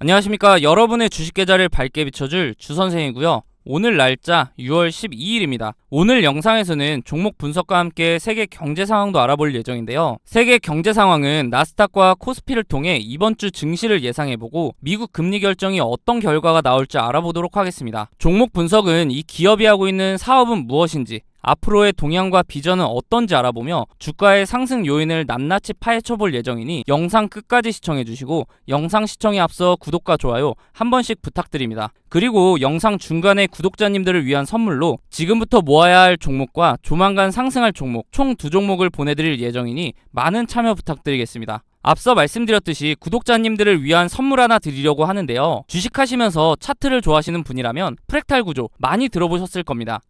안녕하십니까. 여러분의 주식 계좌를 밝게 비춰줄 주선생이고요. 오늘 날짜 6월 12일입니다. 오늘 영상에서는 종목 분석과 함께 세계 경제 상황도 알아볼 예정인데요. 세계 경제 상황은 나스닥과 코스피를 통해 이번 주 증시를 예상해보고 미국 금리 결정이 어떤 결과가 나올지 알아보도록 하겠습니다. 종목 분석은 이 기업이 하고 있는 사업은 무엇인지 앞으로의 동향과 비전은 어떤지 알아보며 주가의 상승 요인을 낱낱이 파헤쳐볼 예정이니 영상 끝까지 시청해주시고 영상 시청에 앞서 구독과 좋아요 한 번씩 부탁드립니다. 그리고 영상 중간에 구독자님들을 위한 선물로 지금부터 모아야 할 종목과 조만간 상승할 종목 총 두 종목을 보내드릴 예정이니 많은 참여 부탁드리겠습니다. 앞서 말씀드렸듯이 구독자님들을 위한 선물 하나 드리려고 하는데요. 주식하시면서 차트를 좋아하시는 분이라면 프랙탈 구조 많이 들어보셨을 겁니다.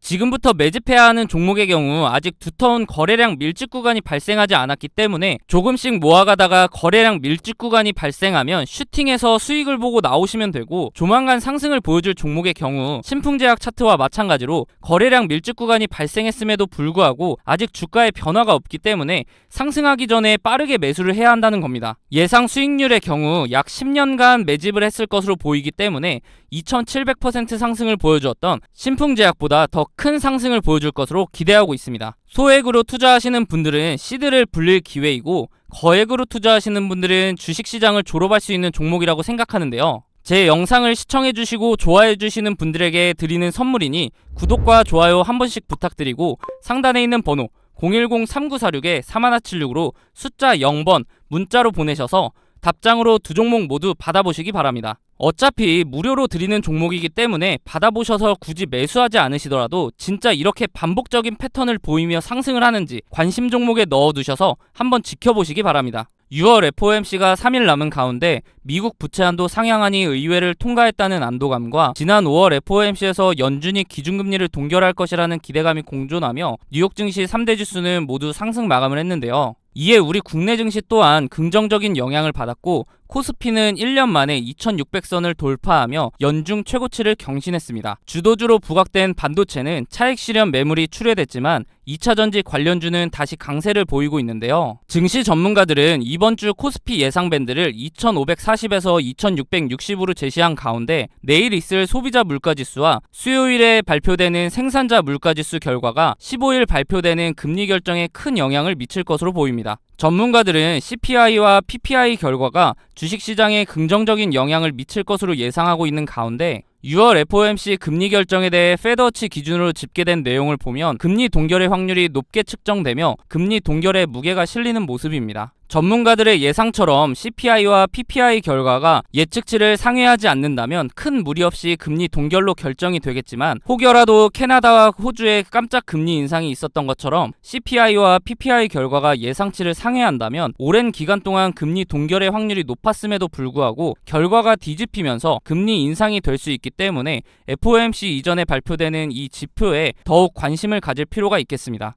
지금부터 매집해야 하는 종목의 경우 아직 두터운 거래량 밀집 구간이 발생하지 않았기 때문에 조금씩 모아가다가 거래량 밀집 구간이 발생하면 슈팅해서 수익을 보고 나오시면 되고 조만간 상승을 보여줄 종목의 경우 신풍제약 차트와 마찬가지로 거래량 밀집 구간이 발생했음에도 불구하고 아직 주가의 변화가 없기 때문에 상승하기 전에 빠르게 매수를 해야 한다는 겁니다. 예상 수익률의 경우 약 10년간 매집을 했을 것으로 보이기 때문에 2700% 상승을 보여주었던 신풍제약보다 더 큰 상승을 보여줄 것으로 기대하고 있습니다. 소액으로 투자하시는 분들은 시드를 불릴 기회이고 거액으로 투자하시는 분들은 주식시장을 졸업할 수 있는 종목이라고 생각하는데요. 제 영상을 시청해주시고 좋아해주시는 분들에게 드리는 선물이니 구독과 좋아요 한 번씩 부탁드리고 상단에 있는 번호 010-3946-3176으로 숫자 0번 문자로 보내셔서 답장으로 두 종목 모두 받아보시기 바랍니다. 어차피 무료로 드리는 종목이기 때문에 받아보셔서 굳이 매수하지 않으시더라도 진짜 이렇게 반복적인 패턴을 보이며 상승을 하는지 관심 종목에 넣어두셔서 한번 지켜보시기 바랍니다. 6월 FOMC가 3일 남은 가운데 미국 부채 한도 상향안이 의회를 통과했다는 안도감과 지난 5월 FOMC에서 연준이 기준금리를 동결할 것이라는 기대감이 공존하며 뉴욕 증시 3대 지수는 모두 상승 마감을 했는데요. 이에 우리 국내 증시 또한 긍정적인 영향을 받았고 코스피는 1년 만에 2600선을 돌파하며 연중 최고치를 경신했습니다. 주도주로 부각된 반도체는 차익 실현 매물이 출회됐지만 2차 전지 관련주는 다시 강세를 보이고 있는데요. 증시 전문가들은 이번 주 코스피 예상 밴드를 2540에서 2660으로 제시한 가운데 내일 있을 소비자 물가지수와 수요일에 발표되는 생산자 물가지수 결과가 15일 발표되는 금리 결정에 큰 영향을 미칠 것으로 보입니다. 전문가들은 CPI와 PPI 결과가 주식시장에 긍정적인 영향을 미칠 것으로 예상하고 있는 가운데 6월 FOMC 금리 결정에 대해 페더치 기준으로 집계된 내용을 보면 금리 동결의 확률이 높게 측정되며 금리 동결에 무게가 실리는 모습입니다. 전문가들의 예상처럼 CPI와 PPI 결과가 예측치를 상회하지 않는다면 큰 무리 없이 금리 동결로 결정이 되겠지만 혹여라도 캐나다와 호주의 깜짝 금리 인상이 있었던 것처럼 CPI와 PPI 결과가 예상치를 상회한다면 오랜 기간 동안 금리 동결의 확률이 높았음에도 불구하고 결과가 뒤집히면서 금리 인상이 될 수 있기 때문에 FOMC 이전에 발표되는 이 지표에 더욱 관심을 가질 필요가 있겠습니다.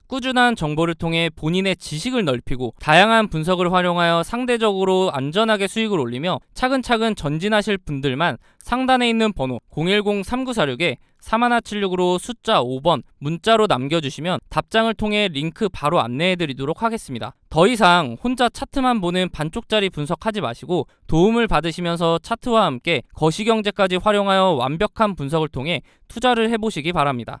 꾸준한 정보를 통해 본인의 지식을 넓히고 다양한 분석을 활용하여 상대적으로 안전하게 수익을 올리며 차근차근 전진하실 분들만 상단에 있는 번호 010-3946에 3176으로 숫자 5번 문자로 남겨주시면 답장을 통해 링크 바로 안내해드리도록 하겠습니다. 더 이상 혼자 차트만 보는 반쪽짜리 분석하지 마시고 도움을 받으시면서 차트와 함께 거시경제까지 활용하여 완벽한 분석을 통해 투자를 해보시기 바랍니다.